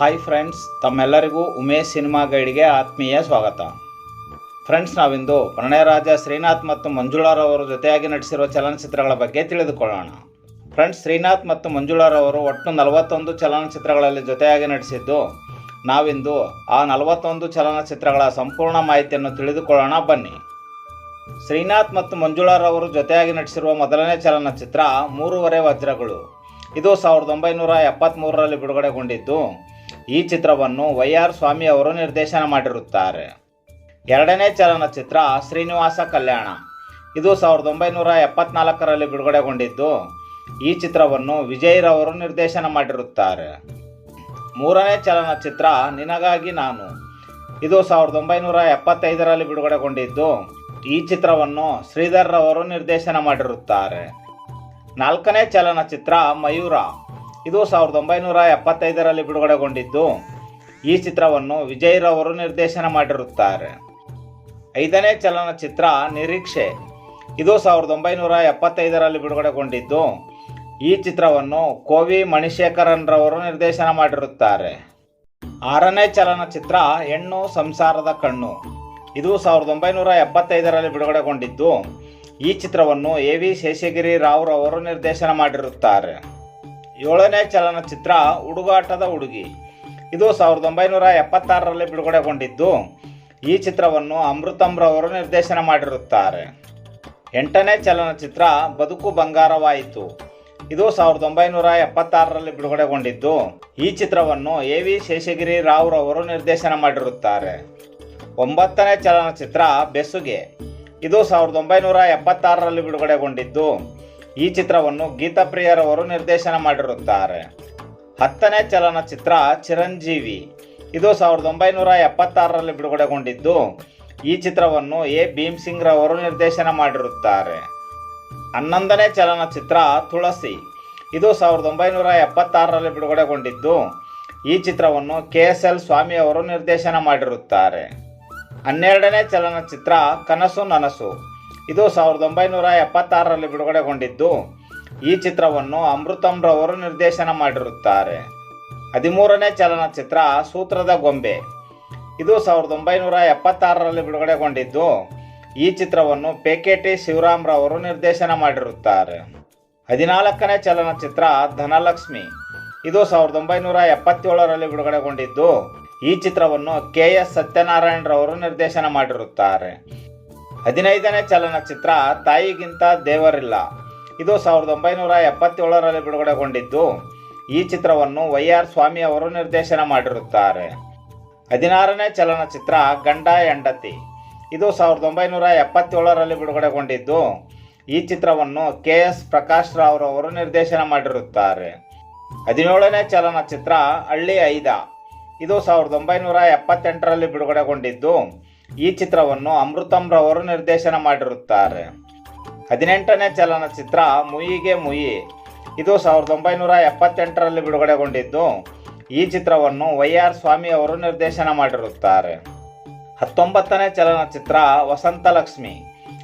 Hi friends ತಮ್ಮೆಲ್ಲರಿಗೂ Umesh cinema ಗೈಡ್ಗೆ ಆತ್ಮೀಯ ಸ್ವಾಗತ. ಫ್ರೆಂಡ್ಸ್ ನಾವಿಂದು ಪ್ರಣಯರಾಜ ಶ್ರೀನಾಥ್ ಮತ್ತು ಮಂಜುಳಾರವರು ಜೊತೆಯಾಗಿ ನಟಿಸಿರುವ ಚಲನಚಿತ್ರಗಳ ಬಗ್ಗೆ ತಿಳಿದುಕೊಳ್ಳೋಣ. ಫ್ರೆಂಡ್ಸ್ ಶ್ರೀನಾಥ್ ಮತ್ತು ಮಂಜುಳಾರವರು ಒಟ್ಟು ನಲವತ್ತೊಂದು ಚಲನಚಿತ್ರಗಳಲ್ಲಿ ಜೊತೆಯಾಗಿ ನಟಿಸಿದ್ದು, ನಾವಿಂದು ಆ ನಲವತ್ತೊಂದು ಚಲನಚಿತ್ರಗಳ ಸಂಪೂರ್ಣ ಮಾಹಿತಿಯನ್ನು ತಿಳಿದುಕೊಳ್ಳೋಣ, ಬನ್ನಿ. ಶ್ರೀನಾಥ್ ಮತ್ತು ಮಂಜುಳಾರವರು ಜೊತೆಯಾಗಿ ನಟಿಸಿರುವ ಮೊದಲನೇ ಚಲನಚಿತ್ರ ಮೂರುವರೆ ವಜ್ರಗಳು. ಇದು ಸಾವಿರದ ಒಂಬೈನೂರ ಎಪ್ಪತ್ತ್ಮೂರರಲ್ಲಿ ಬಿಡುಗಡೆಗೊಂಡಿದ್ದು ಈ ಚಿತ್ರವನ್ನು ವೈ ಆರ್ ಸ್ವಾಮಿ ಅವರು ನಿರ್ದೇಶನ ಮಾಡಿರುತ್ತಾರೆ. ಎರಡನೇ ಚಲನಚಿತ್ರ ಶ್ರೀನಿವಾಸ ಕಲ್ಯಾಣ. ಇದು ಸಾವಿರದ ಒಂಬೈನೂರ ಎಪ್ಪತ್ನಾಲ್ಕರಲ್ಲಿ ಬಿಡುಗಡೆಗೊಂಡಿದ್ದು, ಈ ಚಿತ್ರವನ್ನು ವಿಜಯರವರು ನಿರ್ದೇಶನ ಮಾಡಿರುತ್ತಾರೆ. ಮೂರನೇ ಚಲನಚಿತ್ರ ನಿನಗಾಗಿ ನಾನು. ಇದು ಸಾವಿರದ ಒಂಬೈನೂರ ಎಪ್ಪತ್ತೈದರಲ್ಲಿ ಬಿಡುಗಡೆಗೊಂಡಿದ್ದು, ಈ ಚಿತ್ರವನ್ನು ಶ್ರೀಧರ್ ರವರು ನಿರ್ದೇಶನ ಮಾಡಿರುತ್ತಾರೆ. ನಾಲ್ಕನೇ ಚಲನಚಿತ್ರ ಮಯೂರ. ಇದು ಸಾವಿರದ ಒಂಬೈನೂರ ಎಪ್ಪತ್ತೈದರಲ್ಲಿ ಬಿಡುಗಡೆಗೊಂಡಿದ್ದು, ಈ ಚಿತ್ರವನ್ನು ವಿಜಯ್ರವರು ನಿರ್ದೇಶನ ಮಾಡಿರುತ್ತಾರೆ. ಐದನೇ ಚಲನಚಿತ್ರ ನಿರೀಕ್ಷೆ. ಇದು ಸಾವಿರದ ಒಂಬೈನೂರ ಎಪ್ಪತ್ತೈದರಲ್ಲಿ ಬಿಡುಗಡೆಗೊಂಡಿದ್ದು, ಈ ಚಿತ್ರವನ್ನು ಕೋವಿ ಮಣಿಶೇಖರನ್ ರವರು ನಿರ್ದೇಶನ ಮಾಡಿರುತ್ತಾರೆ. ಆರನೇ ಚಲನಚಿತ್ರ ಹೆಣ್ಣು ಸಂಸಾರದ ಕಣ್ಣು. ಇದು ಸಾವಿರದ ಒಂಬೈನೂರ ಎಪ್ಪತ್ತೈದರಲ್ಲಿ ಬಿಡುಗಡೆಗೊಂಡಿದ್ದು, ಈ ಚಿತ್ರವನ್ನು ಎ ವಿ ಶೇಷಗಿರಿ ರಾವ್ ರವರು ನಿರ್ದೇಶನ ಮಾಡಿರುತ್ತಾರೆ. ಏಳನೇ ಚಲನಚಿತ್ರ ಹುಡುಗಾಟದ ಹುಡುಗಿ ಇದು ಸಾವಿರದ ಒಂಬೈನೂರ ಎಪ್ಪತ್ತಾರರಲ್ಲಿ ಬಿಡುಗಡೆಗೊಂಡಿದ್ದು. ಈ ಚಿತ್ರವನ್ನು ಅಮೃತಂರವರು ನಿರ್ದೇಶನ ಮಾಡಿರುತ್ತಾರೆ. ಎಂಟನೇ ಚಲನಚಿತ್ರ ಬದುಕು ಬಂಗಾರವಾಯಿತು. ಇದು ಸಾವಿರದ ಒಂಬೈನೂರ ಎಪ್ಪತ್ತಾರರಲ್ಲಿ ಬಿಡುಗಡೆಗೊಂಡಿದ್ದು. ಈ ಚಿತ್ರವನ್ನು ಎ ವಿ ಶೇಷಗಿರಿ ರಾವ್ರವರು ನಿರ್ದೇಶನ ಮಾಡಿರುತ್ತಾರೆ. ಒಂಬತ್ತನೇ ಚಲನಚಿತ್ರ ಬೆಸುಗೆ. ಇದು ಸಾವಿರದ ಒಂಬೈನೂರ ಎಪ್ಪತ್ತಾರರಲ್ಲಿ ಬಿಡುಗಡೆಗೊಂಡಿದ್ದು. ಈ ಚಿತ್ರವನ್ನು ಗೀತಾಪ್ರಿಯರವರು ನಿರ್ದೇಶನ ಮಾಡಿರುತ್ತಾರೆ. ಹತ್ತನೇ ಚಲನಚಿತ್ರ ಚಿರಂಜೀವಿ. ಇದು ಸಾವಿರದ ಒಂಬೈನೂರ ಎಪ್ಪತ್ತಾರರಲ್ಲಿ ಬಿಡುಗಡೆಗೊಂಡಿದ್ದು, ಈ ಚಿತ್ರವನ್ನು ಎ. ಭೀಮ್ ಸಿಂಗ್ ರವರು ನಿರ್ದೇಶನ ಮಾಡಿರುತ್ತಾರೆ. ಹನ್ನೊಂದನೇ ಚಲನಚಿತ್ರ ತುಳಸಿ. ಇದು ಸಾವಿರದ ಒಂಬೈನೂರ ಎಪ್ಪತ್ತಾರರಲ್ಲಿ ಬಿಡುಗಡೆಗೊಂಡಿದ್ದು, ಈ ಚಿತ್ರವನ್ನು ಕೆ. ಎಸ್. ಎಲ್. ಸ್ವಾಮಿಯವರು ನಿರ್ದೇಶನ ಮಾಡಿರುತ್ತಾರೆ. ಹನ್ನೆರಡನೇ ಚಲನಚಿತ್ರ ಕನಸು ನನಸು. ಇದು ಸಾವಿರದ ಒಂಬೈನೂರ ಎಪ್ಪತ್ತಾರರಲ್ಲಿ ಬಿಡುಗಡೆಗೊಂಡಿದ್ದು. ಈ ಚಿತ್ರವನ್ನು ಅಮೃತಂ ರವರು ನಿರ್ದೇಶನ ಮಾಡಿರುತ್ತಾರೆ. ಹದಿಮೂರನೇ ಚಲನಚಿತ್ರ ಸೂತ್ರದ ಗೊಂಬೆ. ಇದು ಸಾವಿರದ ಒಂಬೈನೂರ ಎಪ್ಪತ್ತಾರರಲ್ಲಿ ಬಿಡುಗಡೆಗೊಂಡಿದ್ದು. ಈ ಚಿತ್ರವನ್ನು ಪೇಕೆಟಿ ಶಿವರಾಮ್ ರವರು ನಿರ್ದೇಶನ ಮಾಡಿರುತ್ತಾರೆ. ಹದಿನಾಲ್ಕನೇ ಚಲನಚಿತ್ರ ಧನಲಕ್ಷ್ಮಿ. ಇದು ಸಾವಿರದ ಒಂಬೈನೂರ ಎಪ್ಪತ್ತೇಳರಲ್ಲಿ ಬಿಡುಗಡೆಗೊಂಡಿದ್ದು. ಈ ಚಿತ್ರವನ್ನು ಕೆ ಎಸ್ ಸತ್ಯನಾರಾಯಣ ರವರು ನಿರ್ದೇಶನ ಮಾಡಿರುತ್ತಾರೆ. ಹದಿನೈದನೇ ಚಲನಚಿತ್ರ ತಾಯಿಗಿಂತ ದೇವರಿಲ್ಲ. ಇದು ಸಾವಿರದ ಒಂಬೈನೂರ ಎಪ್ಪತ್ತೇಳರಲ್ಲಿ ಬಿಡುಗಡೆಗೊಂಡಿದ್ದು. ಈ ಚಿತ್ರವನ್ನು ವೈ ಆರ್ ಸ್ವಾಮಿ ಅವರು ನಿರ್ದೇಶನ ಮಾಡಿರುತ್ತಾರೆ. ಹದಿನಾರನೇ ಚಲನಚಿತ್ರ ಗಂಡ ಹೆಂಡತಿ. ಇದು ಸಾವಿರದ ಒಂಬೈನೂರ ಎಪ್ಪತ್ತೇಳರಲ್ಲಿ ಬಿಡುಗಡೆಗೊಂಡಿದ್ದು. ಈ ಚಿತ್ರವನ್ನು ಕೆ ಎಸ್ ಪ್ರಕಾಶ್ ರಾವ್ ಅವರು ನಿರ್ದೇಶನ ಮಾಡಿರುತ್ತಾರೆ. ಹದಿನೇಳನೇ ಚಲನಚಿತ್ರ ಹಳ್ಳಿ ಐದ. ಇದು ಸಾವಿರದ ಒಂಬೈನೂರ ಎಪ್ಪತ್ತೆಂಟರಲ್ಲಿ ಬಿಡುಗಡೆಗೊಂಡಿದ್ದು. ಈ ಚಿತ್ರವನ್ನು ಅಮೃತಂ ರವರು ನಿರ್ದೇಶನ ಮಾಡಿರುತ್ತಾರೆ. ಹದಿನೆಂಟನೇ ಚಲನಚಿತ್ರ ಮುಯಿಗೆ ಮುಯಿ. ಇದು ಸಾವಿರದ ಒಂಬೈನೂರ ಎಪ್ಪತ್ತೆಂಟರಲ್ಲಿ ಬಿಡುಗಡೆಗೊಂಡಿದ್ದು, ಈ ಚಿತ್ರವನ್ನು ವೈ ಆರ್ ಸ್ವಾಮಿ ಅವರು ನಿರ್ದೇಶನ ಮಾಡಿರುತ್ತಾರೆ. ಹತ್ತೊಂಬತ್ತನೇ ಚಲನಚಿತ್ರ ವಸಂತಲಕ್ಷ್ಮಿ.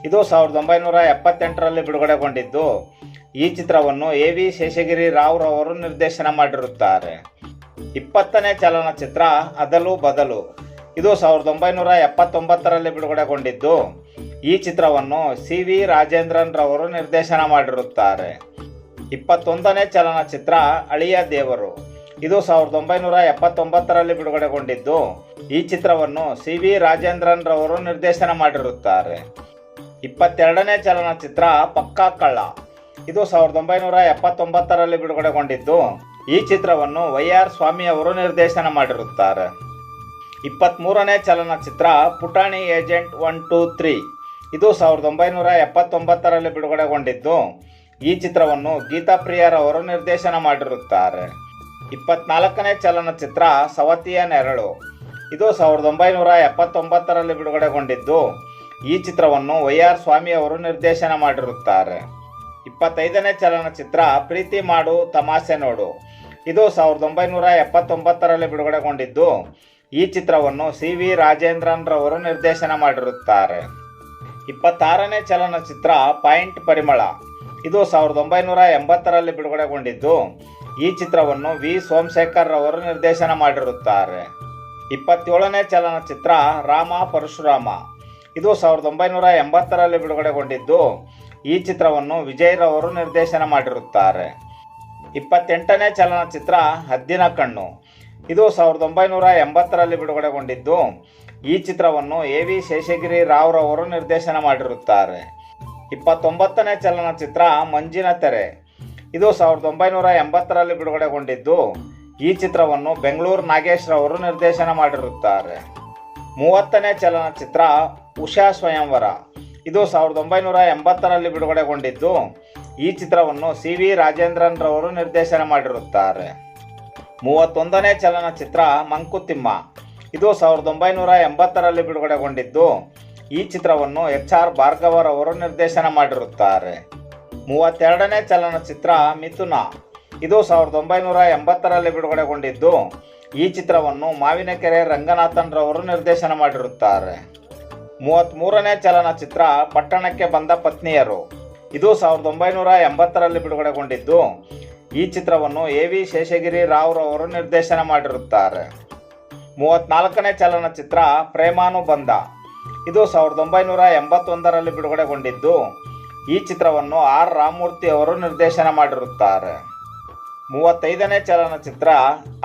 ಇದು ಸಾವಿರದ ಒಂಬೈನೂರ ಎಪ್ಪತ್ತೆಂಟರಲ್ಲಿ ಬಿಡುಗಡೆಗೊಂಡಿದ್ದು, ಈ ಚಿತ್ರವನ್ನು ಎ ವಿ ಶೇಷಗಿರಿ ರಾವ್ ರವರು ನಿರ್ದೇಶನ ಮಾಡಿರುತ್ತಾರೆ. ಇಪ್ಪತ್ತನೇ ಚಲನಚಿತ್ರ ಅದಲು ಬದಲು. ಇದು ಸಾವಿರದ ಒಂಬೈನೂರ ಎಪ್ಪತ್ತೊಂಬತ್ತರಲ್ಲಿ ಬಿಡುಗಡೆಗೊಂಡಿದ್ದು. ಈ ಚಿತ್ರವನ್ನು ಸಿ ವಿ ರಾಜೇಂದ್ರನ್ ರವರು ನಿರ್ದೇಶನ ಮಾಡಿರುತ್ತಾರೆ. ಇಪ್ಪತ್ತೊಂದನೇ ಚಲನಚಿತ್ರ ಅಳಿಯ ದೇವರು. ಇದು ಸಾವಿರದ ಒಂಬೈನೂರ ಎಪ್ಪತ್ತೊಂಬತ್ತರಲ್ಲಿ ಬಿಡುಗಡೆಗೊಂಡಿದ್ದು. ಈ ಚಿತ್ರವನ್ನು ಸಿ ವಿ ರಾಜೇಂದ್ರನ್ ರವರು ನಿರ್ದೇಶನ ಮಾಡಿರುತ್ತಾರೆ. ಇಪ್ಪತ್ತೆರಡನೇ ಚಲನಚಿತ್ರ ಪಕ್ಕಾ ಕಳ್ಳ. ಇದು ಸಾವಿರದ ಒಂಬೈನೂರ ಎಪ್ಪತ್ತೊಂಬತ್ತರಲ್ಲಿ ಬಿಡುಗಡೆಗೊಂಡಿದ್ದು. ಈ ಚಿತ್ರವನ್ನು ವೈ ಆರ್ ಸ್ವಾಮಿ ಅವರು ನಿರ್ದೇಶನ ಮಾಡಿರುತ್ತಾರೆ. ಇಪ್ಪತ್ತ್ಮೂರನೇ ಚಲನಚಿತ್ರ ಪುಟಾಣಿ ಏಜೆಂಟ್ ಒನ್, ಟೂ, ತ್ರೀ. ಇದು ಸಾವಿರದ ಒಂಬೈನೂರ ಎಪ್ಪತ್ತೊಂಬತ್ತರಲ್ಲಿ ಬಿಡುಗಡೆಗೊಂಡಿದ್ದು. ಈ ಚಿತ್ರವನ್ನು ಗೀತಾಪ್ರಿಯರವರು ನಿರ್ದೇಶನ ಮಾಡಿರುತ್ತಾರೆ. ಇಪ್ಪತ್ನಾಲ್ಕನೇ ಚಲನಚಿತ್ರ ಸವತಿಯ ನೆರಳು. ಇದು ಸಾವಿರದ ಒಂಬೈನೂರ ಎಪ್ಪತ್ತೊಂಬತ್ತರಲ್ಲಿ ಬಿಡುಗಡೆಗೊಂಡಿದ್ದು. ಈ ಚಿತ್ರವನ್ನು ವೈ ಆರ್ ಸ್ವಾಮಿಯವರು ನಿರ್ದೇಶನ ಮಾಡಿರುತ್ತಾರೆ. ಇಪ್ಪತ್ತೈದನೇ ಚಲನಚಿತ್ರ ಪ್ರೀತಿ ಮಾಡು, ತಮಾಷೆ ನೋಡು. ಇದು ಸಾವಿರದ ಒಂಬೈನೂರ ಎಪ್ಪತ್ತೊಂಬತ್ತರಲ್ಲಿ ಬಿಡುಗಡೆಗೊಂಡಿದ್ದು. ಈ ಚಿತ್ರವನ್ನು ಸಿ ವಿ ರಾಜೇಂದ್ರನ್ ರವರು ನಿರ್ದೇಶನ ಮಾಡಿರುತ್ತಾರೆ. ಇಪ್ಪತ್ತಾರನೇ ಚಲನಚಿತ್ರ ಪಾಯಿಂಟ್ ಪರಿಮಳ. ಇದು ಸಾವಿರದ ಒಂಬೈನೂರ ಎಂಬತ್ತರಲ್ಲಿ ಬಿಡುಗಡೆಗೊಂಡಿದ್ದು, ಈ ಚಿತ್ರವನ್ನು ವಿ ಸೋಮಶೇಖರ್ ರವರು ನಿರ್ದೇಶನ ಮಾಡಿರುತ್ತಾರೆ. ಇಪ್ಪತ್ತೇಳನೇ ಚಲನಚಿತ್ರ ರಾಮ ಪರಶುರಾಮ. ಇದು ಸಾವಿರದ ಒಂಬೈನೂರ ಎಂಬತ್ತರಲ್ಲಿ ಬಿಡುಗಡೆಗೊಂಡಿದ್ದು, ಈ ಚಿತ್ರವನ್ನು ವಿಜಯ್ ರವರು ನಿರ್ದೇಶನ ಮಾಡಿರುತ್ತಾರೆ. ಇಪ್ಪತ್ತೆಂಟನೇ ಚಲನಚಿತ್ರ ಹದ್ದಿನ ಕಣ್ಣು. ಇದು ಸಾವಿರದ ಒಂಬೈನೂರ ಎಂಬತ್ತರಲ್ಲಿ ಬಿಡುಗಡೆಗೊಂಡಿದ್ದು. ಈ ಚಿತ್ರವನ್ನು ಎ ವಿ ಶೇಷಗಿರಿ ರಾವ್ರವರು ನಿರ್ದೇಶನ ಮಾಡಿರುತ್ತಾರೆ. ಇಪ್ಪತ್ತೊಂಬತ್ತನೇ ಚಲನಚಿತ್ರ ಮಂಜಿನ ತೆರೆ. ಇದು ಸಾವಿರದ ಒಂಬೈನೂರ ಎಂಬತ್ತರಲ್ಲಿ ಬಿಡುಗಡೆಗೊಂಡಿದ್ದು. ಈ ಚಿತ್ರವನ್ನು ಬೆಂಗಳೂರು ನಾಗೇಶ್ ರವರು ನಿರ್ದೇಶನ ಮಾಡಿರುತ್ತಾರೆ. ಮೂವತ್ತನೇ ಚಲನಚಿತ್ರ ಉಷಾ ಸ್ವಯಂವರ. ಇದು ಸಾವಿರದ ಒಂಬೈನೂರ ಎಂಬತ್ತರಲ್ಲಿ ಬಿಡುಗಡೆಗೊಂಡಿದ್ದು. ಈ ಚಿತ್ರವನ್ನು ಸಿ ವಿ ರಾಜೇಂದ್ರನ್ ರವರು ನಿರ್ದೇಶನ ಮಾಡಿರುತ್ತಾರೆ. ಮೂವತ್ತೊಂದನೇ ಚಲನಚಿತ್ರ ಮಂಕುತಿಮ್ಮ. ಇದು ಸಾವಿರದ ಒಂಬೈನೂರ ಎಂಬತ್ತರಲ್ಲಿ ಬಿಡುಗಡೆಗೊಂಡಿದ್ದು. ಈ ಚಿತ್ರವನ್ನು ಎಚ್ ಆರ್ ಭಾರ್ಗವರವರು ನಿರ್ದೇಶನ ಮಾಡಿರುತ್ತಾರೆ. ಮೂವತ್ತೆರಡನೇ ಚಲನಚಿತ್ರ ಮಿಥುನ. ಇದು ಸಾವಿರದ ಒಂಬೈನೂರ ಎಂಬತ್ತರಲ್ಲಿ ಬಿಡುಗಡೆಗೊಂಡಿದ್ದು. ಈ ಚಿತ್ರವನ್ನು ಮಾವಿನಕೆರೆ ರಂಗನಾಥನ್ ರವರು ನಿರ್ದೇಶನ ಮಾಡಿರುತ್ತಾರೆ. ಮೂವತ್ತ್ಮೂರನೇ ಚಲನಚಿತ್ರ ಪಟ್ಟಣಕ್ಕೆ ಬಂದ ಪತ್ನಿಯರು. ಇದು ಸಾವಿರದ ಒಂಬೈನೂರ ಎಂಬತ್ತರಲ್ಲಿ ಬಿಡುಗಡೆಗೊಂಡಿದ್ದು. ಈ ಚಿತ್ರವನ್ನು ಎ ವಿ ಶೇಷಗಿರಿ ರಾವ್ರವರು ನಿರ್ದೇಶನ ಮಾಡಿರುತ್ತಾರೆ. ಮೂವತ್ತ್ನಾಲ್ಕನೇ ಚಲನಚಿತ್ರ ಪ್ರೇಮಾನುಬಂಧ. ಇದು ಸಾವಿರದ ಒಂಬೈನೂರ ಎಂಬತ್ತೊಂದರಲ್ಲಿ ಬಿಡುಗಡೆಗೊಂಡಿದ್ದು, ಈ ಚಿತ್ರವನ್ನು ಆರ್ ರಾಮಮೂರ್ತಿ ಅವರು ನಿರ್ದೇಶನ ಮಾಡಿರುತ್ತಾರೆ. ಮೂವತ್ತೈದನೇ ಚಲನಚಿತ್ರ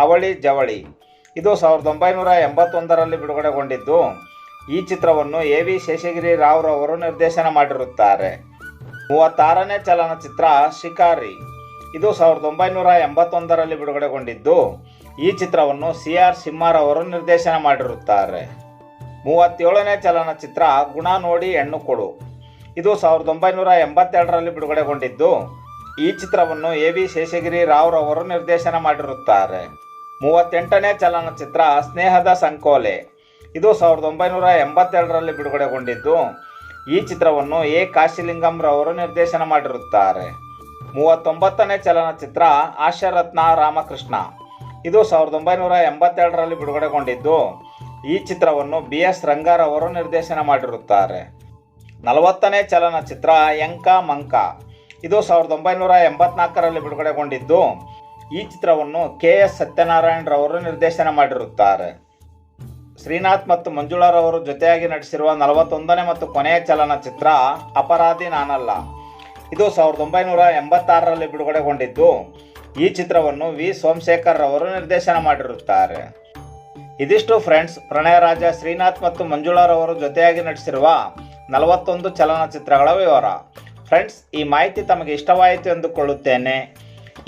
ಅವಳಿ ಜವಳಿ. ಇದು ಸಾವಿರದ ಒಂಬೈನೂರ ಎಂಬತ್ತೊಂದರಲ್ಲಿ ಬಿಡುಗಡೆಗೊಂಡಿದ್ದು, ಈ ಚಿತ್ರವನ್ನು ಎ ವಿ ಶೇಷಗಿರಿ ರಾವ್ರವರು ನಿರ್ದೇಶನ ಮಾಡಿರುತ್ತಾರೆ. ಮೂವತ್ತಾರನೇ ಚಲನಚಿತ್ರ ಶಿಕಾರಿ. ಇದು ಸಾವಿರದ ಒಂಬೈನೂರ ಎಂಬತ್ತೊಂದರಲ್ಲಿ ಬಿಡುಗಡೆಗೊಂಡಿದ್ದು, ಈ ಚಿತ್ರವನ್ನು ಸಿ ಆರ್ ಸಿಂಹಾರವರು ನಿರ್ದೇಶನ ಮಾಡಿರುತ್ತಾರೆ. ಮೂವತ್ತೇಳನೇ ಚಲನಚಿತ್ರ ಗುಣ ನೋಡಿ ಹೆಣ್ಣು ಕೊಡು. ಇದು ಸಾವಿರದ ಒಂಬೈನೂರ ಎಂಬತ್ತೆರಡರಲ್ಲಿ ಬಿಡುಗಡೆಗೊಂಡಿದ್ದು, ಈ ಚಿತ್ರವನ್ನು ಎ ವಿ ಶೇಷಗಿರಿ ರಾವ್ರವರು ನಿರ್ದೇಶನ ಮಾಡಿರುತ್ತಾರೆ. ಮೂವತ್ತೆಂಟನೇ ಚಲನಚಿತ್ರ ಸ್ನೇಹದ ಸಂಕೋಲೆ. ಇದು ಸಾವಿರದ ಒಂಬೈನೂರ ಎಂಬತ್ತೆರಡರಲ್ಲಿ ಬಿಡುಗಡೆಗೊಂಡಿದ್ದು, ಈ ಚಿತ್ರವನ್ನು ಎ. ಕಾಶಿಲಿಂಗಂ ರವರು ನಿರ್ದೇಶನ ಮಾಡಿರುತ್ತಾರೆ. ಮೂವತ್ತೊಂಬತ್ತನೇ ಚಲನಚಿತ್ರ ಆಶರತ್ನ ರಾಮಕೃಷ್ಣ. ಇದು ಸಾವಿರದ ಒಂಬೈನೂರ ಎಂಬತ್ತೆರಡರಲ್ಲಿ ಬಿಡುಗಡೆಗೊಂಡಿದ್ದು. ಈ ಚಿತ್ರವನ್ನು ಬಿ ಎಸ್ ರಂಗಾರವರು ನಿರ್ದೇಶನ ಮಾಡಿರುತ್ತಾರೆ. ನಲವತ್ತನೇ ಚಲನಚಿತ್ರ ಯಂಕ ಮಂಕ. ಇದು ಸಾವಿರದ ಒಂಬೈನೂರ ಎಂಬತ್ನಾಲ್ಕರಲ್ಲಿ ಬಿಡುಗಡೆಗೊಂಡಿದ್ದು. ಈ ಚಿತ್ರವನ್ನು ಕೆ ಎಸ್ ಸತ್ಯನಾರಾಯಣರವರು ನಿರ್ದೇಶನ ಮಾಡಿರುತ್ತಾರೆ. ಶ್ರೀನಾಥ್ ಮತ್ತು ಮಂಜುಳಾರವರು ಜೊತೆಯಾಗಿ ನಟಿಸಿರುವ ನಲವತ್ತೊಂದನೇ ಮತ್ತು ಕೊನೆಯ ಚಲನಚಿತ್ರ ಅಪರಾಧಿ ನಾನಲ್ಲ. ಇದು ಸಾವಿರದ ಒಂಬೈನೂರ ಎಂಬತ್ತಾರರಲ್ಲಿ ಬಿಡುಗಡೆಗೊಂಡಿದ್ದು. ಈ ಚಿತ್ರವನ್ನು ವಿ. ಸೋಮಶೇಖರ್ ಅವರು ನಿರ್ದೇಶನ ಮಾಡಿರುತ್ತಾರೆ. ಇದಿಷ್ಟು ಫ್ರೆಂಡ್ಸ್ ಪ್ರಣಯರಾಜ ಶ್ರೀನಾಥ್ ಮತ್ತು ಮಂಜುಳಾರವರು ಜೊತೆಯಾಗಿ ನಟಿಸಿರುವ ನಲವತ್ತೊಂದು ಚಲನಚಿತ್ರಗಳ ವಿವರ. ಫ್ರೆಂಡ್ಸ್, ಈ ಮಾಹಿತಿ ತಮಗೆ ಇಷ್ಟವಾಯಿತು ಎಂದುಕೊಳ್ಳುತ್ತೇನೆ.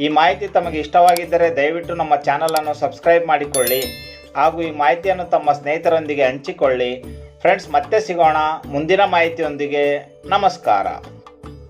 ಈ ಮಾಹಿತಿ ತಮಗೆ ಇಷ್ಟವಾಗಿದ್ದರೆ ದಯವಿಟ್ಟು ನಮ್ಮ ಚಾನಲನ್ನು ಸಬ್ಸ್ಕ್ರೈಬ್ ಮಾಡಿಕೊಳ್ಳಿ ಹಾಗೂ ಈ ಮಾಹಿತಿಯನ್ನು ತಮ್ಮ ಸ್ನೇಹಿತರೊಂದಿಗೆ ಹಂಚಿಕೊಳ್ಳಿ. ಫ್ರೆಂಡ್ಸ್, ಮತ್ತೆ ಸಿಗೋಣ. ಮುಂದಿನ ಮಾಹಿತಿಯೊಂದಿಗೆ ನಮಸ್ಕಾರ.